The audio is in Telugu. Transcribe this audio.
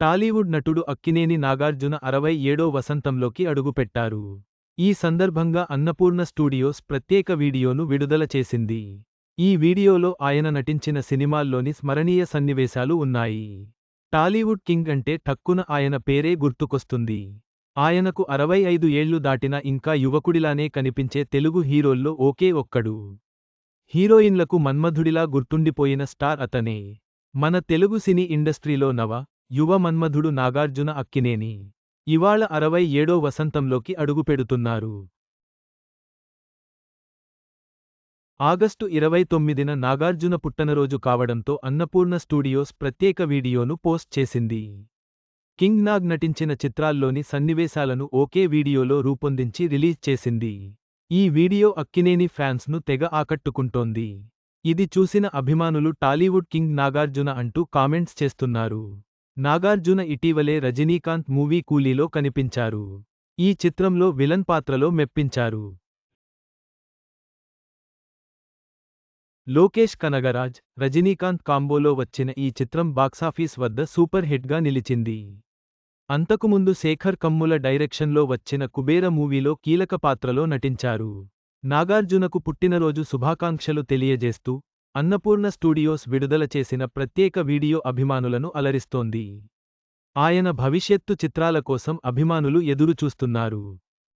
టాలీవుడ్ నటుడు అక్కినేని నాగార్జున అరవై ఏడో వసంతంలోకి అడుగుపెట్టారు. ఈ సందర్భంగా అన్నపూర్ణ స్టూడియోస్ ప్రత్యేక వీడియోను విడుదల చేసింది. ఈ వీడియోలో ఆయన నటించిన సినిమాల్లోని స్మరణీయ సన్నివేశాలు ఉన్నాయి. టాలీవుడ్ కింగ్ అంటే టక్కున ఆయన పేరే గుర్తుకొస్తుంది. ఆయనకు అరవై ఐదు ఏళ్ళు దాటినా ఇంకా యువకుడిలానే కనిపించే తెలుగు హీరోల్లో ఒకే ఒక్కడు. హీరోయిన్లకు మన్మధుడిలా గుర్తుండిపోయిన స్టార్ అతనే. మన తెలుగు సినీ ఇండస్ట్రీలో నవ యువ మన్మధుడు నాగార్జున అక్కినేని. ఇవాళ అరవై ఏడో వసంతంలోకి అడుగుపెడుతున్నారు. ఆగస్టు ఇరవై తొమ్మిదిన నాగార్జున పుట్టనరోజు కావడంతో అన్నపూర్ణ స్టూడియోస్ ప్రత్యేక వీడియోను పోస్ట్ చేసింది. కింగ్ నాగ్ నటించిన చిత్రాల్లోని సన్నివేశాలను ఒకే వీడియోలో రూపొందించి రిలీజ్ చేసింది. ఈ వీడియో అక్కినేని ఫ్యాన్స్ను తెగ ఆకట్టుకుంటోంది. ఇది చూసిన అభిమానులు టాలీవుడ్ కింగ్ నాగార్జున అంటూ కామెంట్స్ చేస్తున్నారు. నాగార్జున ఇటీవలే రజనీకాంత్ మూవీ కూలీలో కనిపించారు. ఈ చిత్రంలో విలన్ పాత్రలో మెప్పించారు. లోకేష్ కనగరాజ్ రజనీకాంత్ కాంబోలో వచ్చిన ఈ చిత్రం బాక్సాఫీస్ వద్ద సూపర్ హిట్గా నిలిచింది. అంతకుముందు శేఖర్ కమ్ముల డైరెక్షన్లో వచ్చిన కుబేర మూవీలో కీలక పాత్రలో నటించారు. నాగార్జునకు పుట్టినరోజు శుభాకాంక్షలు తెలియజేస్తూ అన్నపూర్ణ స్టూడియోస్ విడుదల చేసిన ప్రత్యేక వీడియో అభిమానులను అలరిస్తోంది. ఆయన భవిష్యత్తు చిత్రాల కోసం అభిమానులు ఎదురుచూస్తున్నారు.